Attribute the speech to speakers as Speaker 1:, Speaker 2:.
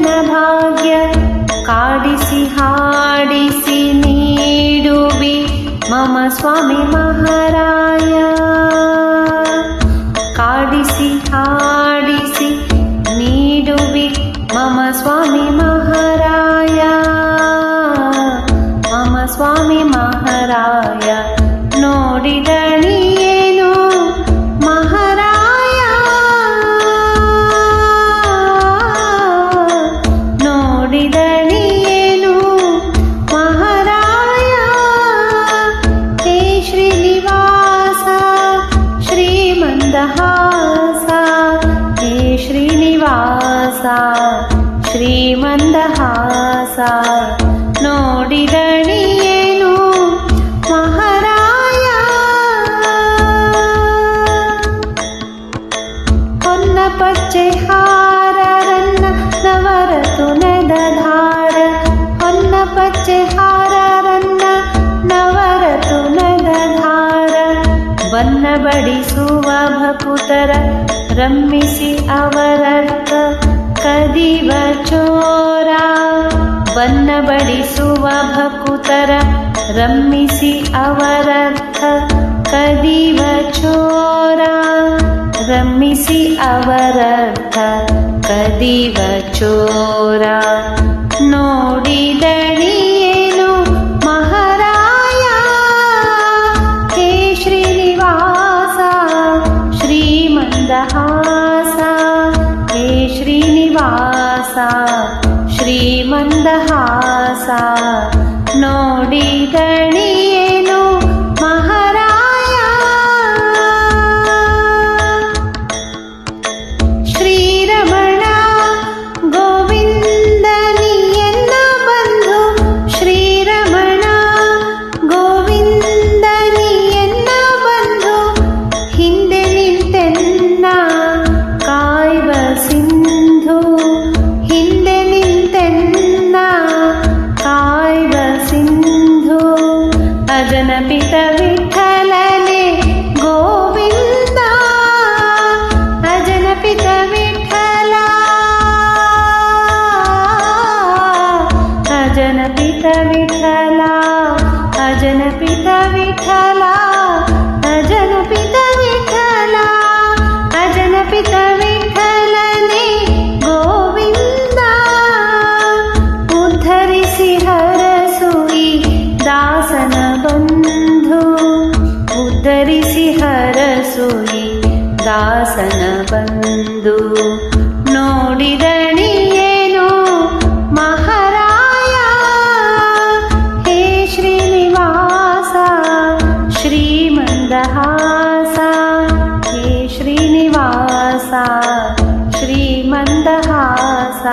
Speaker 1: ದರ್ಶನ ಭಾಗ್ಯ ಕಾಡಿಸಿ ಹಾಡಿಸಿ ನೀಡುವಿ. ಮಮ ಸ್ವಾಮಿ ಮಹಾರಾಯ. ಕಾಡಿಸಿ ಹಾಡಿಸಿ ನೀಡುವಿ. ಮಮ ಸ್ವಾಮಿ ಮಹಾರಾಯ. ಮಮ ಸ್ವಾಮಿ ಮಹಾರಾಯ. ಶ್ರೀಮಂದಹಾಸ ನೋಡಿದಣಿಯೇನು ಮಹಾರಾಯ ಹೊನ್ನ ಪಚ್ಚೆ ಹಾರರನ್ನ ನವರತು ನೆದಧಾರ ಹೊನ್ನ ಪಚ್ಚೆ ಹಾರರನ್ನ ನವರತು ನೆದಧಾರ ಬನ್ನ ಬಡಿಸುವ ಭಕುತರ ರಮ್ಮಿಸಿ ಅವರರ್ಥ ಕದಿವ ಚೋರ ಬನ್ನ ಬಡಿಸುವ ಭಕುತರ ರಮ್ಮಿಸಿ ಅವರರ್ಥ ಕದಿವ ಚೋರ ರಮ್ಮಿಸಿ ಅವರರ್ಥ ಕದಿವ ಚೋರ ನೋಡಿದಣಿಯೇನು ಮಹಾರಾಯ ಹೇ ಶ್ರೀನಿವಾಸ ಶ್ರೀಮಂದಹಾಸ ಹೇ ಶ್ರೀನಿವಾಸ ಶ್ರೀಮಂದಹಾಸ ನೋಡಿದಣಿಯೇನು జనపిత విఠలనే గోవింద. అజనపిత విఠల. అజనపిత విఠల. అజనపిత విఠలా. ದಾಸನ ಬಂದು ನೋಡಿದಣಿಯೇನು ಮಹಾರಾಯ! ಹೇ ಶ್ರೀನಿವಾಸ! ಶ್ರೀಮಂದಹಾಸ! ಹೇ ಶ್ರೀನಿವಾಸ! ಶ್ರೀಮಂದಹಾಸ!